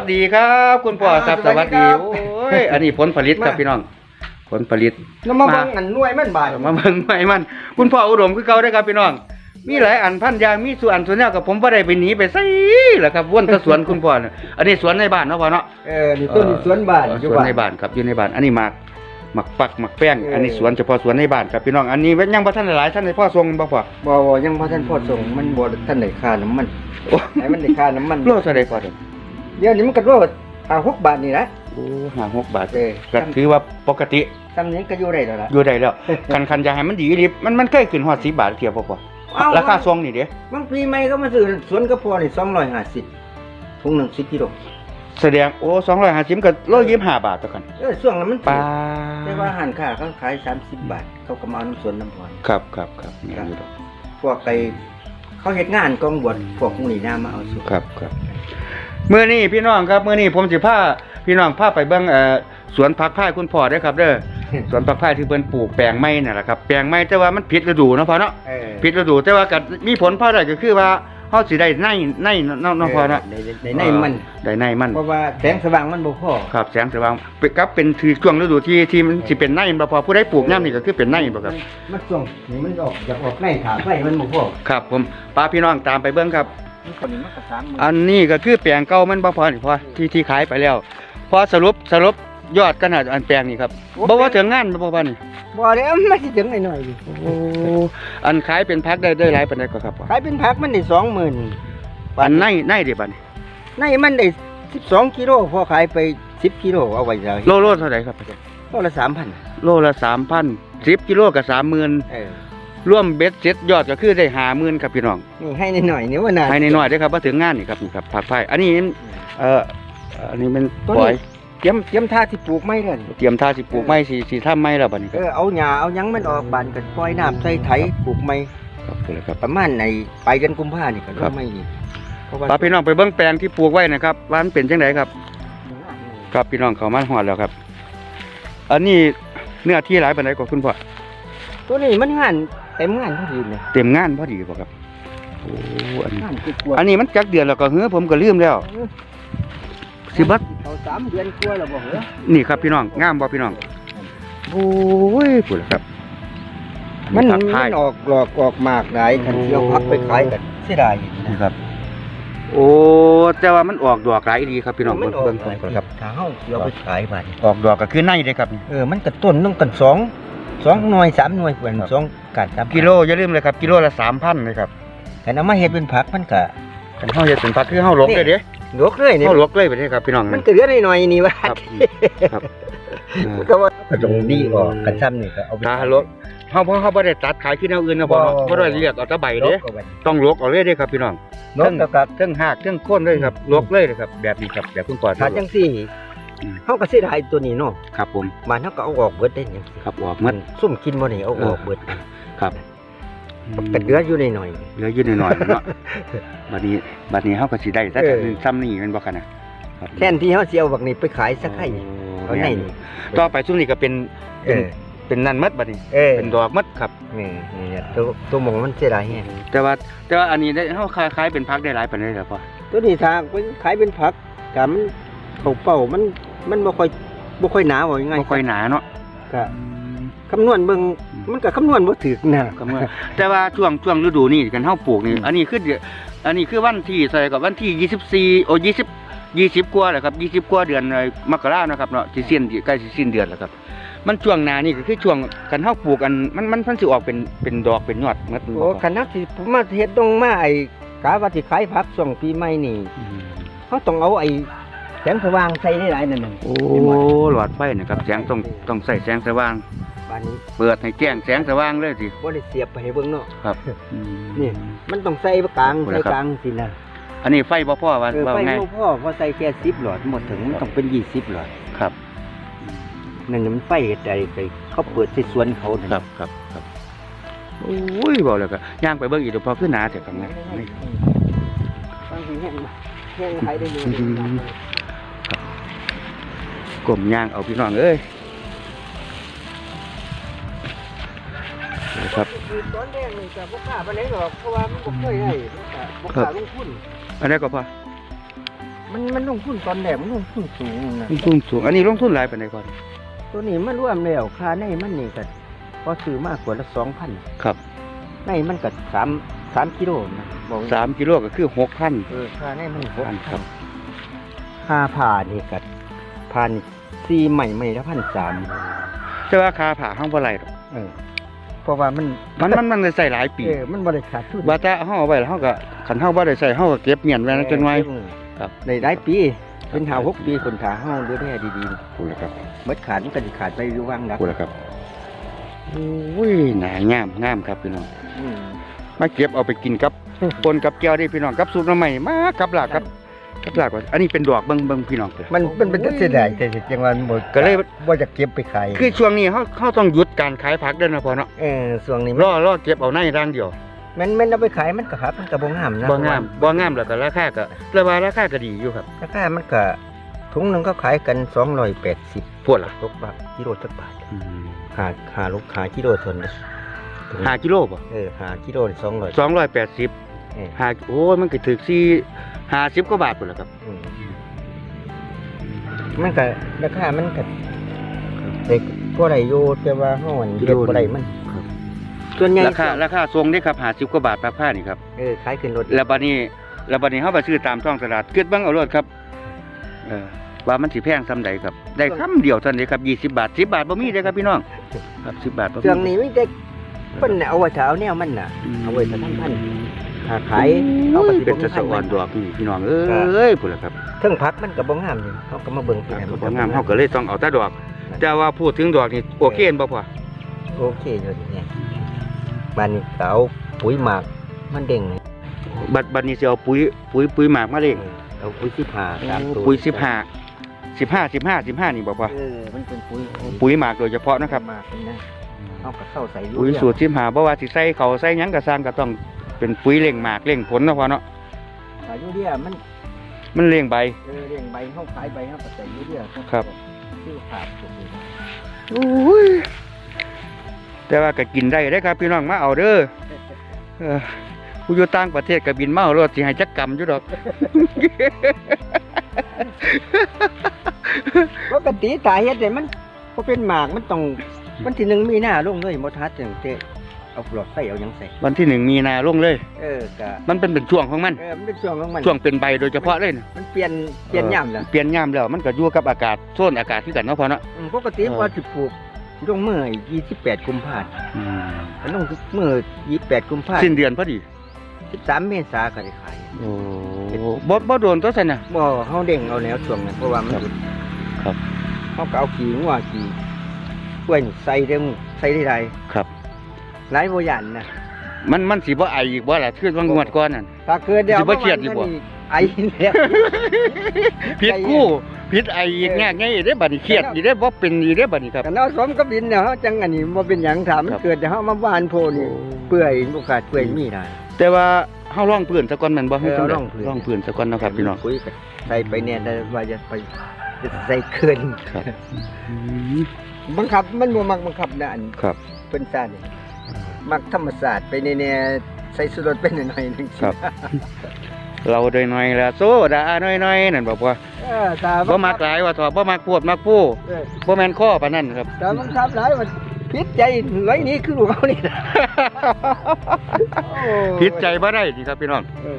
ยรวยงามสวัสดีครับ คุณพ่อครับสสวัวัสสดีดีครับโอ้ยอันนี้ผลผลิตครับมาพี่น้อง ผลผลิตแล้วมาเบิ่งอันหน่วยมันบาดมาเบิ่งไม่มัน คุณพ่ออุดมคือเก่าได้อครับพี่น้อง มีหลายอันพันอยางมีส่วนส่วนแนวกับผมบ่ได้ไปหนีไปไสแหละครับวนแตะสวนคุณพ่อน่ะอันนี้สวนในบ้านเนาะพ่อเนาะเออนี่ต้นนี่สวนบ้านเอออยู่สวนบ้านในบ้านครับอยู่ในบ้านอันนี้หมากหมักปักหมักแป้งเอออัอันนี้สวนเฉพาะสวนในบ้านครับพี่น้องอันนี้ยังบ่ทันได้หลายท่านได้พ่อทรงบ่พ่อบ่บ่ยังบ่ทันพอส่งมันบ่ทันได้ค่าน้ำมันโอ้ให้มันได้ค่าน้ำมันโลเท่าใดพ่อเด้อ เดี๋ยวนี้มันก็โลอ่า6บาทนี่นะโอ้ห้าหกบาทเออก็ถือว่าปกติซ้ำนี้ก็อยู่ได้แล้วล่ะ อยู่ได้แล้ว คันคันอยากให้มันดีดิมันมันเคยขึ้นฮอด10บาทเทียบบ่พ่อเอ้าราคาทรงนี่เด้บางปีใหม่ก็มาซื้อสวนกระเพาะนี่250ถุงหนึง10กิโลแสดงโอ้250ก็โล25บาทต่อกันเออช่วงนั้นมันปลาแต่ว่าอาหารค้าเขาขาย30บาท เขาก็มาเอาน้ำสวนน้ำพรครับครับครับแม่นอยู่ดอกพวกไอ้เขาเฮ็ดงานกองบวชพวกหมู่นี่นามาเอาสุครับครับ มื้อนี้พี่น้องครับมื้อนี้ผมสิพาพี่น้องพาไปเบิ่งเอ่อสวนผักพายคุณพ่อเด้อครับ เด้อ สวนผักพายที่เพิ่นปลูกแปลงไม้นั่นแหละครับแปลงไม้แต่ว่ามันผิดฤดูเนาะพ่อเนาะเออผิดฤดูแต่ว่าก็มีผลพอได้ก็คือว่าเฮาสิได้ในในเนาะเนาะพ่อเนาะในในในมันได้ในมัน เพราะว่าแสงสว่างมันบ่พอครับแสงสว่างเป็นครับเป็นคือช่วงฤดูที่ที่มันสิเป็นในบ่พอผู้ใดปลูกยามนี่ก็คือเป็นในบ่ครับมันส่งนี่มันออกอยากออกในถาไฟมันบ่พอครับผมป้าพี่น้องตามไปเบิ่งครับ มันคนนี้มันก็สามหมื่นอันนี้ก็คือแปลงเก่ามันบ่พอนี่พอที่ที่ขายไปแล้วพอสรุปสรุปยอดขนาดอันแปลงนี่ครับบ่ว่าถึงงานบ่ว่านี่บ่ได้เอามาสิถึงหน่อยๆดิโอ้อันขายเป็นพักได้ได้หลายปานใดก็ครับพ่อขายเป็นผักมันได้20,000อันในในดิบัดนี้ในมันได้12กิโลพอขายไป 10กิโลเอาไว้แล้วโลโลเท่าไหร่ครับโลละ3,000โลละ3,000 10กิโลก็30,000เออ รวมเบ็ดเสร็จยอดก็คือได้50,000ครับพี่น้องนี่ให้หน่อยๆนี่ว่าน่าภายในน้อยๆเด้อครับบ่ถึงงานนี่ครับนี่ครับผักไผ่อันนี้เอ่ออันนี้มันปล่อยเตรียมเตรียมท่าที่ปลูกไม้เด้อเตรียมท่าสิปลูกไม้สิสิทำไม้แล้วบัดนี้คเอรับอเอาหญ้าเอาหยังมันออกบานก็ปล่อยน้ำใส่ไถปลูกไม้ครับเลยครับประมาณในปลายเดือนกุมภานี่ก็ครัเริ่บมไม่นี่เพราะว่าพาพี่น้องไปเบิ่งแปลงที่ปลูกไว้นะครับว่ามันเป็นจังไดครับ ครับพี่น้องเข้ามาฮอดแล้วครับ อันนี้เนื้อที่หลายปานใดก็คุณพ่อตัวนี้มันงาน เต็มงานพอดีเลยเต็มงานพอดีบ่ครับโอ้อันนี้งานกลัวอันนี้มันจักเดือนแล้วก็เฮ้อผมก็ลืมแล้วสิบัดเอาสามเดือนกลัวแล้วบ่เหรอนี่ครับพี่น้องงามบ่พี่น้องโอ้ยพูดแล้วครับ มันผักมัพายนออกหลอกออกหมากหลายคันเที่ยวพักไปขายกันเสียดายอยู่นี่นะครับ โอ้แต่ว่ามันออกดอกหลายดีครับพี่น้องมัเบิ่งออกเบิ่งหลายก่อนครับถ้าเฮาเที่ยวไปขายบัดออกดอกก็คือในเด้ครับนี่เออมันก็ต้นต้องกันสอง สองหน่วยสามหน่วยเพิ่นครับ สองกันสามกิโลอย่าลืมเลยครับกิโลละ3,000เลยครับแต่นำมาเฮ็ดเป็นผักมันก็คันเฮาเฮ็ดเป็นผักคือเฮาลวกเลยเด้ลวกเลยนี่เฮาลวกเลยไปเด้ครับพี่น้องมันั่นนก็เหลือหน่อยๆนี่ว่าครับครับอ่า ก็ว่าก็ต้องดีออกกันซ้ำนี่ก็เอาไปถ้าลวกเฮาบ่เฮาบ่ได้ตัดขายคือแนวอื่นนะบ่เนาะบ่ได้เรียกเอาแตะใบลเด้กเอาไว้ต้องลวกเอาเลยเด้ครับพี่น้องลกแล้วก็เครื่องหากเครื่องโค่นเลยครับลวกเลยเลยครับ แบบนี้ครับแบบคุณปอดถ้าจังซี่อืม เฮาก็เสียดายตัวนี้เนาะครับผมบ้านเฮาก็เอาออกเบิดได้จังซี่ครับออกหมัมันนซุ่มกินบ่นี่เอาออกเบิดครับก็เหลืออยู่หน่อยเหลืออยู่หน่อยๆเนาะบัดนี้บัดนี้เฮาก็สิได้แต่เออหนึงซ้ำนี่แม่นบ่คั่นน่ะครับๆแทนที่เฮาสิเอาบักนี้ไปขายสักไข่โอ้เอาในนี่ต่อไปช่วงนี้ก็เป็นเอเป็นอเป็นนั่นหมัดบัดนี้เออเป็นดอกหมัดครับนี่นี่เนี่ยตัวตัวหมองมันเสียดายแฮงแต่ว่าแต่ว่าอันนี้ได้เฮาขายขายเป็นพักได้หลายปานใดล่ะพ่อตัวนี้ทางเป็นขายเป็นผักก็มันเข้าเป้ามัน มันบ่ค่อยบ่ค่อยหนาว่ายังไงบ่ค่อยหนาเนาะก็คำนวณเบิ่งมันก็คำนวณบ่ถูกนะก็เมื่อแต่ว่าช่วงช่วงฤดูนี้กันเฮาปลูกนี่อันนี้คือเดือนอันนี้คือวันที่ใส่กับวันที่ 24โอ้20 20กว่าแหละครับ20กว่าเดือนเอ่อมกราเนาะครับเนาะสิสิ้นใกล้สิสิ้นเดือนแล้วครับ มันช่วงหน้านี่ก็คือช่วงกันเฮาปลูกอันมันมันมันสิออกเป็นเป็นดอกเป็นยอดหมดโอ้คันนักที่ผมมาเฮ็ดตรงมาไอ้กาว่าสิขายผักช่วงปีใหม่นี่อืมเขาต้องเอาไอ้ แสงสว่างใส่ได้หลายนั่นน่ะโอ้หลอดไฟนะครับแสงต้องต้องใส่แสงสว่าง บ้านนี้เปิดให้แจ้งแสงสว่างเลยสิบ่ได้เสียบไปให้เบิ่งเนาะครับอืม นี่ มันต้องใส่กลางโอ้ใส่แล้วครับกลางสินะอันนี้ไฟบ่พอว่าเออว่าไฟไงบ่พอพอใส่แค่10หลอดหมดถึงมันต้องเป็น20หลอดครับ นั่นน่ะมันไฟใจไปเขาเปิดใส่สวนเขานั่นครับครับครับโอ้ยบอกเลยก็ย่างไปเบิ่งอีกเดี๋ยวพอขึ้นหนาเถอะครับนะนี่บางทีแห้งแห้งขายได้อยู่ กลมย่างเอาพี่น้องเอ้ยนะครับคือตอนแรกนี่ก็บ่กล้าปานใดหรอกเพราะว่ามันบ่เคยได้มันก็บ่กล้าลงทุนอันนี้ก็พอมันมันลงทุนตอนแรกมันลงทุนสูงนะลงทุนสูงอันนี้ลงทุนหลายปานใดก่อนตัวนี้มันรวมแล้วค่าในมันนี่ก็พอซื้อมากกว่าละสองพันครับในมันก็สามสามกิโลนะบอกสามกิโลก็คือหกพันเออค่าในมันหกอันครัพับนค่าผ่านี่ก็ พันสี่ใหม่ใหม่ละพันสามแต่ว่าค่าผ่าห้องบ่ไหลหรอกเออเพราะว่ามันมันมันมันเลยใส่หลายปีเออมันบริขาดทุนว่าแต่เฮาเอาไว้แล้วเฮาก็คันเฮาบ่ได้ใส่เฮาก็เก็บเงียนไว้นะจังไว้ครับในหลายปีเป็นหาหกปีคนขาห้องดูแลดีพูดแล้วครับๆเมื่อขาดมันก็สิขาดไปอยู่ว่างดักพูดแล้วครับโอ้ยหนางามงามครับพี่น้องอืมมาเก็บเอาไปกินกับปนกับแก้วได้พี่น้องกับซุปหน้ำใหม่มากับหลากกับ กับหลากว่าอันนี้เป็นดอกเบิ่งเบิ่งพี่น้องเด้อ มันมันเป็นตัดเสียดายแต่จังหวะมันบ่ก็เลยบ่จะเก็บไปขายคือช่วงนี้เฮาเฮาต้องหยุดการขายผักเด้อนะพ่อเนาะเออส่วนนี้รอรอเก็บเอาในร่างเดียวมันมันเอาไปขายมันก็ครับมันก็บ่งามนะบ่งามบ่งามแล้วก็ราคาก็ระว่าราคาก็ดีอยู่ครับราคามันก็ถุงหนึงก็ขายกัน280พวดล่ะตกบาทกิโลจักบาทหาหาลูกหากิโลเทานนห้ากิโลบ่เออหากิโลนี่200ส องร้อยแปดสิบเออห้าโอ้ยมันก็ถึกสี่ห้าสิบกว่าบาทพุ่นล่ะครับอืมมันก็ราคามันก็เด็กบ่ได้อยู่แต่ว่าเฮาอันเฮ็ดบ่ได้มันครับ ส่วนใหญ่ราคาราคาทรงได้ครับห้าสิบกว่าบาทผ้านี่ครับ เออขายขึ้นรถแล้วบัดนี้แล้วบัดนี้เฮาไปซื้อตามท้องตลาดเกิดเบิ่งเอารถครับเออว่ามันสิแพงซำใดครับ ได้คำเดียวเท่านั้นเด้ครับ 20 บาท 10 บาทบ่มีเด้ครับพี่น้อง ครับ 10 บาทบ่มีเครื่องนี้มีแต่เพิ่นน่ะเอาไว้ถ้าเอาแนวมันน่ะ เอาไว้ถ้าทำพันธุ์ ถ้าขายเอาก็สิเป็นบ่ตะมีสะพันอ่อนธุ์ดอกนี่พี่น้องเอ้ยพุ่นล่ะครับเทิงพักมันก็บ่งามนี่เขาก็มาเบิ่งที่ก็บ่งามเฮาก็เลยต้องเอาแต่ดอก แต่ว่าพูดถึงดอกนี่โอเคเห็นบ่พ่อโอเคอยู่เนี่ยบ้านนี้ก็เอาปุ๋ยหมากมันเด้งนี่บัดบัดนี้สิเอาปุ๋ยปุ๋ยปุ๋ยหมากมาเลี้ยงเอาปุ๋ยสิบห้าตามตัวปุ๋ย15 15 15 15นี่บ่พ่อเออมันเป็นปุ๋ยปุ๋ยหมากโดยเฉพาะนะครับหมากนี่นะเอาก็เข้าใส่ปุ๋ยสูตร15บ่ว่าสิใส่เขาวใส่หยังก็สร้างก็ต้อง เป็นปุ๋ยเลี้ยงหมากเลี้ยงผลเนาะพ่อเนาะอายุเดียมันมันเลี้ยงใบเออเรียงใบเฮาขายใบเฮาก็ใส่ยูเดียครับ ชื่อขาดสุดเลยโอ้ยแต่ว่าก็กินได้ได้ครับ พี่น้องมาเอาเด้อเออผู้อยู่ต่างประเทศก็บินมาเอารถสิให้จักกรรมอยู่ดอก ปกติสาเหตุเนี่ยมันพอเป็นหมากมันต้องมันที่หนึ่งมีหน้าลงเลยบ่ทัดจังเตะ เอาหลอดใส่เอาหยังใส่วันที่หนึ่งมีนาลงเลย เออก็มันเป็นเป็นช่วงของมัน เออมันเป็นช่วงของมันช่วงเป็นใบโดยเฉพาะเลยนะมันเปลี่ยนเปลี่ยนย่ำแล้วเปลี่ยนย่ำแล้วมันก็อยู่กับอากาศโซนอากาศที่กันเนาะพอเนาะ อืมปกติเออ ว่าสิปลูกลงเมื่อ28กุมภาพันธ์มันลงเมื่อ28กุมภาพันสิ้นธ์เดือนพอดี13เมษายนก็ได้ขายโอ้บ่บ่โดนตัวสันนะ บ่เฮาเด้งเอาแล้วช่วงนั้นเพราะว่ามันครับครับ เฮาก็เอาขี้งัวขี้กล้วยนี่ใส่เด้งใส่ได้หลายครับ หลายบ่ยันนะมันมันสิบ่ไออีกบ่ล่ะคือว่างวดก่อนนั่น ถ้าเกิดเดี๋ยวสิบ่เครียดอีกบ่ไอ้แล้วผิดกู้ผิดไออีกแง่ไงเด้บัดนี้เครียดอีได้บ่เป็นอีได้บัดนี้ครับ กันเอาสมกับดินเนี่ยเฮาจังอันนี้บ่เป็นหยังถามมันครับ เกิดแต่เฮามาบ้านโพนี่เปื่อยโอกาสเปื่อยมีได้ แต่ว่าเฮาล่องพื้นซะก่อนแม่นบ่ให้เออจังได๋ล่องพื้นล่องพื้นซะก่อนเนาะครับพี่น้อง คุยกันใส่ไปเนี่ยได้ว่าจะไปจะใส่เกินครับ บังคับมันบ่มักบังคับนะอันครับ เพิ่นซ่านี่ มักธรรมศาสตร์ไปแน่ๆใส่สุรสไปหน่อยๆนึงสิครับ เราโดยหน่อยละโซดาน้อยๆนั่นบอกว่าเออตาบ่มักหลายว่าถอดบ่มักปวดมักผู้เออบ่แม่นข้อปานนั้นครับ ตาบังคับหลายมันผิดใจไว้นี่คือลูกเขานี่นะโอ้ผิดใจบ่ได้นี่ครับพี่น้องเออ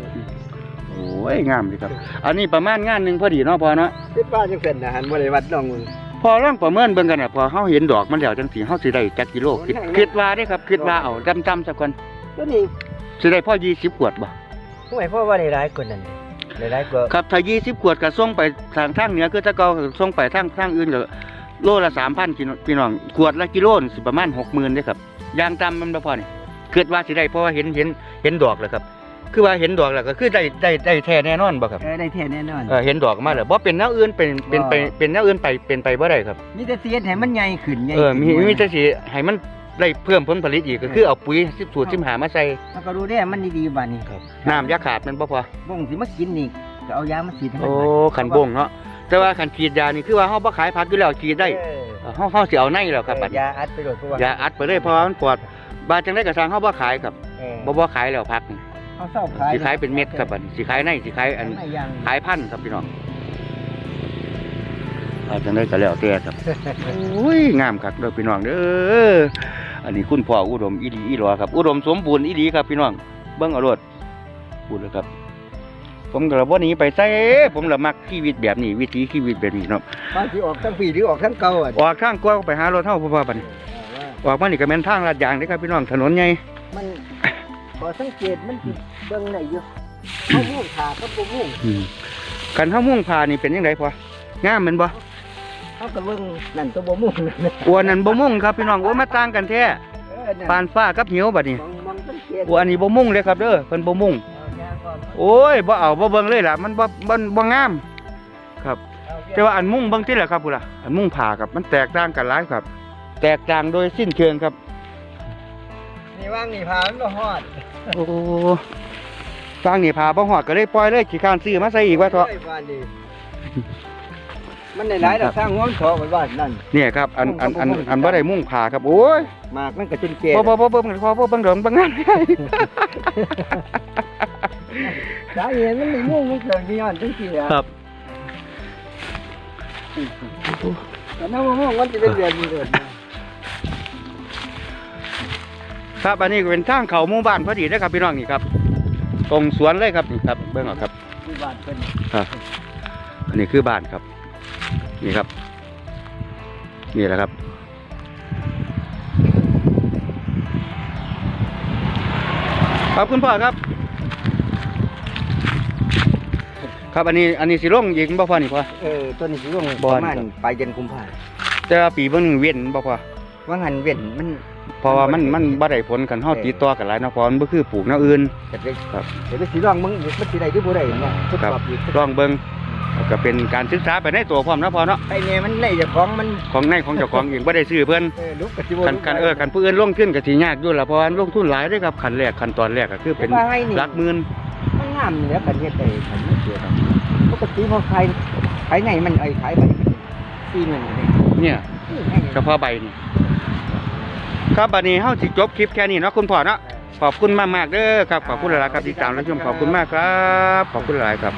โอ้ยงามดีครับ อันนี้ประมาณงานหนึงพอดีเนาะพอเนาะคิดว่าจังซั่นนะหันบ่ได้วัดน้องมึง พอลองประเมินเบิ่งกันน่ะพอเฮาเห็นดอกมันแล้วจังสิเฮาสิได้จักกิโลคิดคิดว่าเด้ครับคิดว่าเอาจำๆซะก่อนตัวนี้สิได้พอ20ขวดบ่ห่วยเพราะว่าได้หลายกว่านั้นได้หลายกว่าครับถ้า20ขวดก็ส่งไปทางทางเหนือคือถ้าเก่าก็ส่งไปทางทางอื่นก็โลละ3,000กิโลพี่น้องขวดละกิโลนี่สิประมาณ60,000เด้ครับอย่างต่ำมันบ่พอนี่คิดว่าสิได้เพราะว่าเห็นเห็นเห็นดอกแล้วครับ คือว่าเห็นดอกแล้วก็คือได้ได้ได้แท้แน่นอนบ่ครับเออได้แท้แน่นอนเออเห็นดอกมาแล้วบ่เป็นแนวอื่นเป็นเป็นไปอ๋อเป็นแนวอื่นไปเป็นไปบ่ได้ครับ มีแต่เสียดให้มันใหญ่ขึ้นใหญ่เออมีขึ้นมีแต่สิให้มันได้เพิ่มผลผลิตอีกก็คือเอาปุ๋ย10สูตร15มาใส่แล้วก็รู้ได้มันดีๆบัดนี้น้ำอยาขาดมันบ่พอบ่งสิมากินนี่ก็เอายามาฉีดให้มัโอ้นขันบ่งเนาะแต่ว่าขันฉีดยานี่คือว่าเฮาบ่ขายผักอยู่แล้วฉีดได้เออเออเฮาเฮาสิเอาในแล้วครับบัดเออยาอัดไปโดดเพราะว่ายาอัดไปเลยเพราะว่ามันปลอดบาดจังได๋ก็สร้างเฮาบ่ขายครับเออบ่บ่ขายแล้วผักนี่ เอาเศร้าขายสิขายเป็นเม็ดครับอันนี้สิขายในสิขายอันไม่ยังขายพันธุ์ครับพี่น้องเอาจังได้ก็แล้วแต่ครับอุ้ยงามคักเด้อพี่น้องเด้ออันนี้คุณพ่ออุดมอีดีอีหลอครับ อุดมสมบูรณ์อีดีครับพี่น้องเบิ่งเอารถพูดเลยครับ ผมก็บ่หนีไปไสผมละมักชีวิตแบบนี้ วิถีชีวิตแบบนี้เนาะบางทีออกทั้งปีหรือออกทั้งเก่าอะออกทางกว้างไปหารถเฮาบ่ว่าบัดนี้ออกมานี่ก็แม่นทางลาดยางเด้อครับพี่น้องถนนใหญ่มัน ขอสังเกตมันสิเบิ่งไหนอยู่เขามุ่งขาเขาบ่มุ่งอืมกันเฮามุ่งผ่านี่เป็นจังไดพองามแม่นบ่เขาก็เบิ่งนั่นตัวบ่มุ่งนั่นน่ะอัวนั้นบ่มุ่งครับพี่น้องโอ้ยมาต่างกันแท้เออนั่นปานฟ้ากับเหี่ยวบัดนี้มองมองสังเกตอัวอันนี้บ่มุ่งเลยครับเด้อเพิ่นบ่มุ่งเอายางก่อนโอ้ยบ่เอาบ่เบิ่งเลยล่ะมันบ่บ่บ่งาม ครับแต่ว่าอันมุ่งเบิ่งติล่ะครับพุ่นล่ะอันมุ่งผ่าครับมันแตกต่างกันหลายครับ แตกต่างโดยสิ้นเชิงครับ นี่ว่างนี่พามันบ่ฮอดโอ้ฟังนี่ผ่าบ่ฮอดก็เลยปล่อยเลยขี้คร้านซื้อมาใส่อีกว่าเถาะโยว่านี่มันได้หลายดอกสร้างงอนเถาะไว้ว่านั่น เนี่ยครับอันอันอันอันบ่ได้มุ่งผ่าครับโอ้ยหมากมันก็จนแก่บ่บ่บ่เบิ่งขอบ่เบิ่งเดองเบิ่งงานไม่ได้สาเหตุมันไม่มุ่งมันเกิดที่ย้อนจังซี่อะครับแต่ถ้าบ่มุ่งมันจะเป็นเดือนมีเดือนนะ ครับอันนี้ก็เป็นทางเข้าหมู่บ้านพอดีเด้อครับพี่น้องนี่ครับ ตรงสวนเลยครับนี่ครับเบิ่งเอาครับที่บ้านเพิ่นครับอันนี้คือบ้านครับ นี่ครับ นี่แหละครับขอบคุณพ่อครับ ครับอันนี้อันนี้สิลงยิงบ่พ่อนี่พ่อเออตัวนี้สิลงบ่ปอนระมาณครับปลายเดือนกุมภาแต่ว่าปีเบิ่งหนึ่งเว้นบ่พ่อ ว่างันเว้นมันเพราะว่ามันมันบ่ได้ผลกันเฮาติดต่อกันหลายเนาะเพราะมันบ่คือปลูกแนวอื่นจะได้ครับเดี๋ยวไปสิลองมึงมันสิได้หรือบ่ได้เนาะทดครับสอบอีกลองเบิ่งแล้วก็เป็นการศึกษาไปในตัวพร้อมเนาะพ่อเนาะไอ้เนี่ยมันในเจ้าของมันของในของเจ้าของเองบ่ได้ซื้อเพิ่นเออลุกกะสิบ่คันคันเออคันผู้อื่นลงทุนก็สิยากอยู่ล่ะเพราะว่าลงทุนหลายเด้อครับขั้นแรกขั้นตอนแรกก็คือเป็นแต่ว่าไอ้นี่หลักหมื่นมันงามนี่แหล้วกันเฮ็ดได้คันมันเสียดอกปกติพอขายขายไหนมันไอ้ขายไปปีหนึงนี่เนี่ยนี่ไงเฉพาะใบนี่ ครับบัดนี้เฮาสิจบคลิปแค่นี้เนาะคุณพ่อเนาะขอบคุณมากๆเด้อครับขอบคุณหลายๆครับที่ตามรับชมขอบคุณมากครับขอบคุณหลายๆครับ